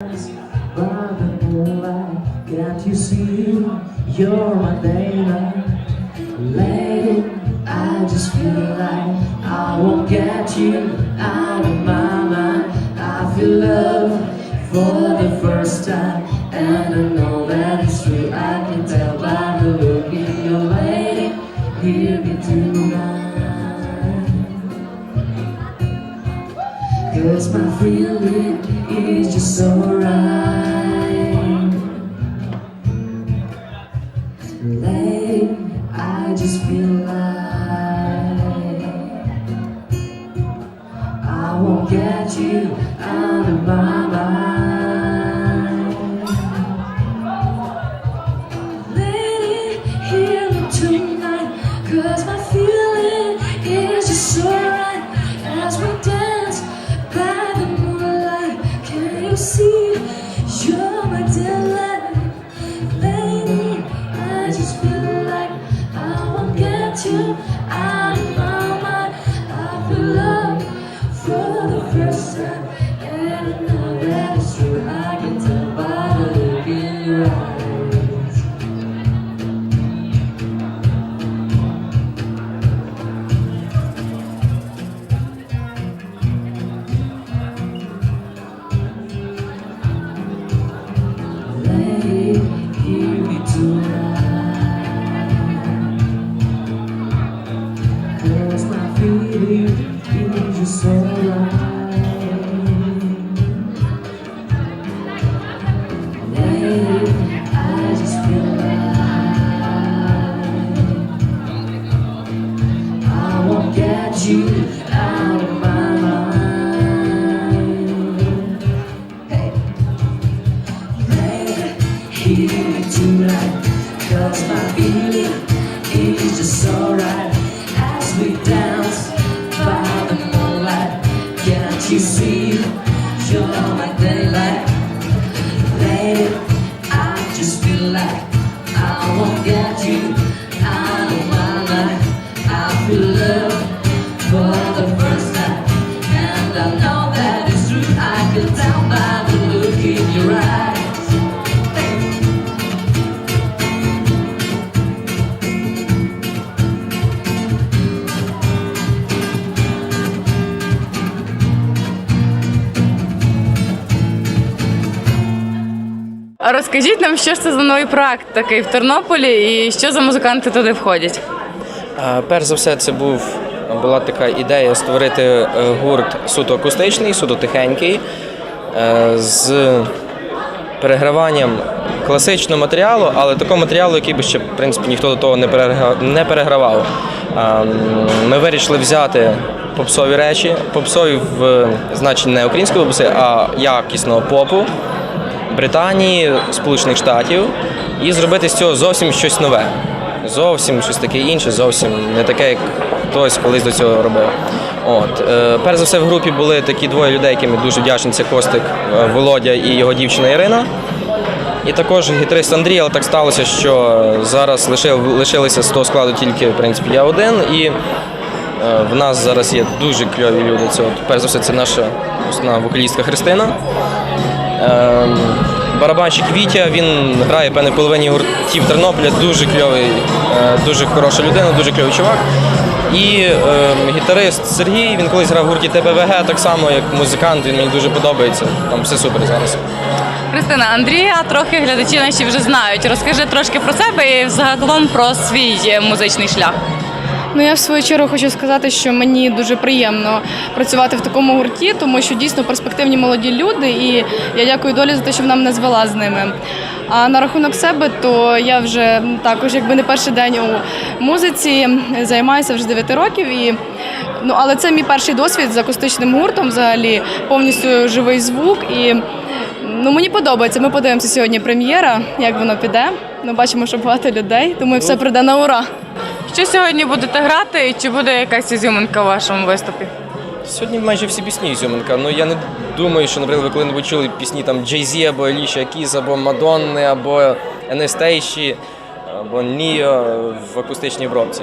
by the moonlight. Can't you see you're my daylight? Lady, I just feel like I won't get you out of my mind. I feel love for the first time, and I know that it's true. I can tell by the look in your lady. Hear me tonight. Cause my feeling is just so right. I can tell by the look in your eyes. You out of my mind. Hey. Cause my feeling is just as we dance by the moonlight. Can't you see you're my Розкажіть нам, що ж це за новий проект такий в Тернополі і що за музиканти туди входять? Перш за все, це був була така ідея створити е, гурт суто акустичний, суто тихенький, е, з переграванням класичного матеріалу, але такого матеріалу, який би ще в принципі ніхто до того не перегра- не перегравав. Ми вирішили взяти попсові речі, попсові в значенні не української попси, а якісного попу. Британії, Сполучених Штатів і зробити з цього зовсім щось нове. Зовсім щось таке інше, зовсім не таке, як хтось колись до цього робив. От. Е, перш за все, в групі були такі двоє людей, яким я дуже вдячний. Це Костик е, Володя і його дівчина Ірина. І також гітарист Андрій, але так сталося, що зараз лишив, лишилися з того складу тільки в принципі, я один. І е, в нас зараз є дуже кльові люди. Це, от, перш за все, це наша основна вокалістка Христина. Ем, Барабанщик Вітя, він грає певне половині гуртів Тернополя, дуже кльовий, е, дуже хороша людина, дуже кльовий чувак. І ем, гітарист Сергій, він колись грав в гурті ТПВГ, так само як музикант, він мені дуже подобається. Там все супер зараз. Христина, Андрія трохи глядачі наші вже знають. Розкажи трошки про себе і загалом про свій е, музичний шлях. Ну я в свою чергу хочу сказати, що мені дуже приємно працювати в такому гурті, тому що дійсно перспективні молоді люди, і я дякую долі за те, що вона мене звела з ними. А на рахунок себе, то я вже також, якби не перший день у музиці, займаюся вже 9 років. І, ну, але це мій перший досвід з акустичним гуртом, взагалі повністю живий звук. І ну, мені подобається. Ми подивимося сьогодні прем'єра, як воно піде. Ну, бачимо, що багато людей, тому все прийде на ура. Що сьогодні будете грати і чи буде якась ізюминка у вашому виступі? Сьогодні майже всі пісні Ізюминка. Ну я не думаю, що, наприклад, ви коли-небудь чули пісні там Джей-Зі або Еліша Кіз, або Мадонни, або Енестейші, або Ніо в акустичній обробці.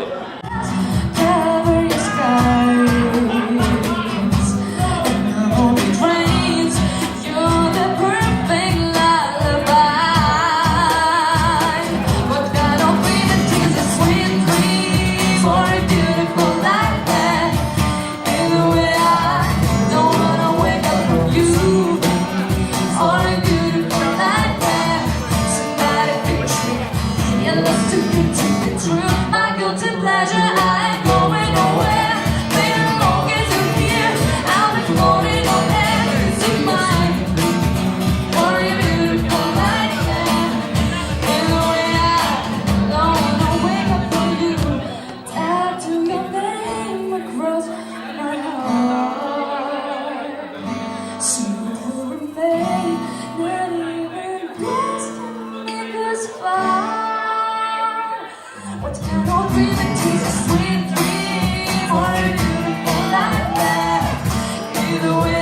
the way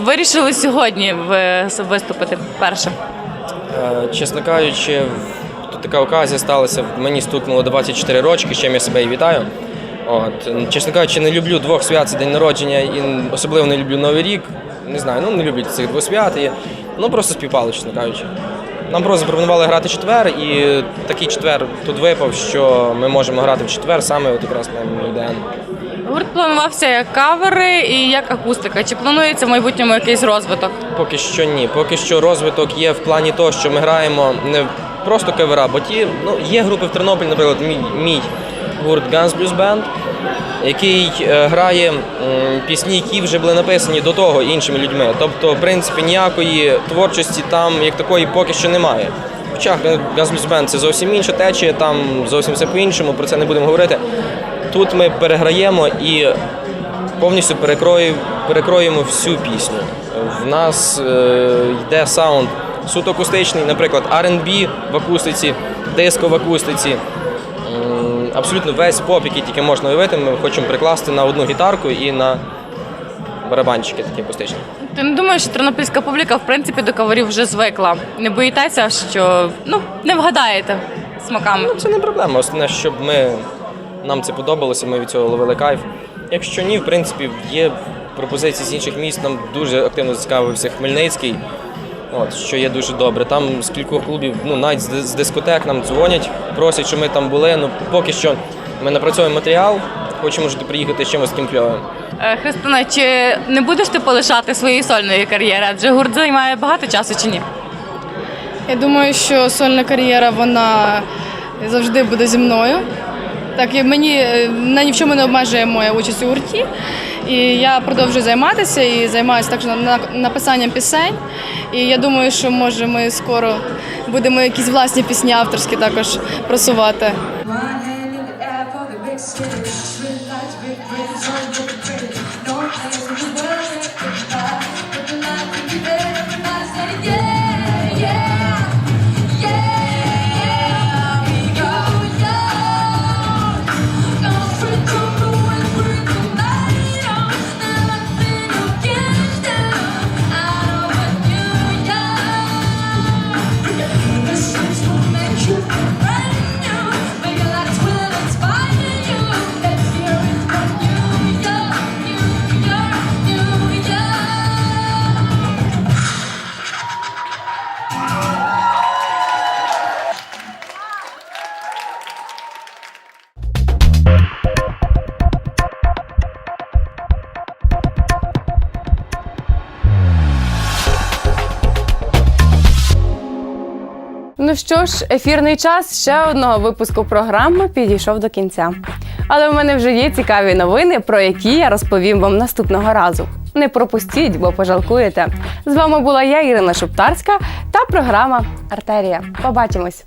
вирішили сьогодні виступити перше? Чесно кажучи, тут така оказія сталася. Мені стукнуло 24 рочки, з чим я себе і вітаю. От. Чесно кажучи, не люблю двох свят, це день народження і особливо не люблю Новий рік. Не знаю, ну не люблю цих двох свят. І, ну просто співпало, чесно кажучи. Нам просто запропонували грати четвер, і такий четвер тут випав, що ми можемо грати в четвер саме от якраз на день. Гурт планувався як кавери і як акустика. Чи планується в майбутньому якийсь розвиток? Поки що ні. Поки що розвиток є в плані того, що ми граємо не просто кавера, бо ті, ну, є групи в Тернополі, наприклад, мій, мій гурт Guns Blues Band, який е, грає пісні, які вже були написані до того іншими людьми. Тобто, в принципі, ніякої творчості там як такої поки що немає. Хоча Guns Blues Band це зовсім інша течія, там зовсім все по-іншому, про це не будемо говорити. Тут ми переграємо і повністю перекроємо всю пісню. В нас е, йде саунд суто акустичний, наприклад, R&B в акустиці, диско в акустиці. Абсолютно весь поп, який тільки можна уявити, ми хочемо прикласти на одну гітарку і на барабанчики такі акустичні. Ти не думаєш, що тернопільська публіка в принципі до каверів вже звикла? Не боїтеся, що ну не вгадаєте смаками? Ну, це не проблема. Основне, щоб ми, нам це подобалося, ми від цього ловили кайф. Якщо ні, в принципі, є пропозиції з інших міст, нам дуже активно зацікавився Хмельницький, от, що є дуже добре. Там з кількох клубів, ну навіть з, дискотек нам дзвонять, просять, щоб ми там були. Ну поки що ми напрацьовуємо матеріал, хочемо можете приїхати з чимось таким кльовим. Е, Христина, чи не будеш ти полишати своєї сольної кар'єри? Адже гурт займає багато часу чи ні? Я думаю, що сольна кар'єра вона завжди буде зі мною. Так, і мені на ні в чому не обмежує моя участь у гурті. І я продовжую займатися і займаюся також на- на- написанням пісень. І я думаю, що може ми скоро будемо якісь власні пісні авторські також просувати. Ну що ж, ефірний час ще одного випуску програми підійшов до кінця. Але в мене вже є цікаві новини, про які я розповім вам наступного разу. Не пропустіть, бо пожалкуєте. З вами була я, Ірина Шептарська, та програма Артерія. Побачимось!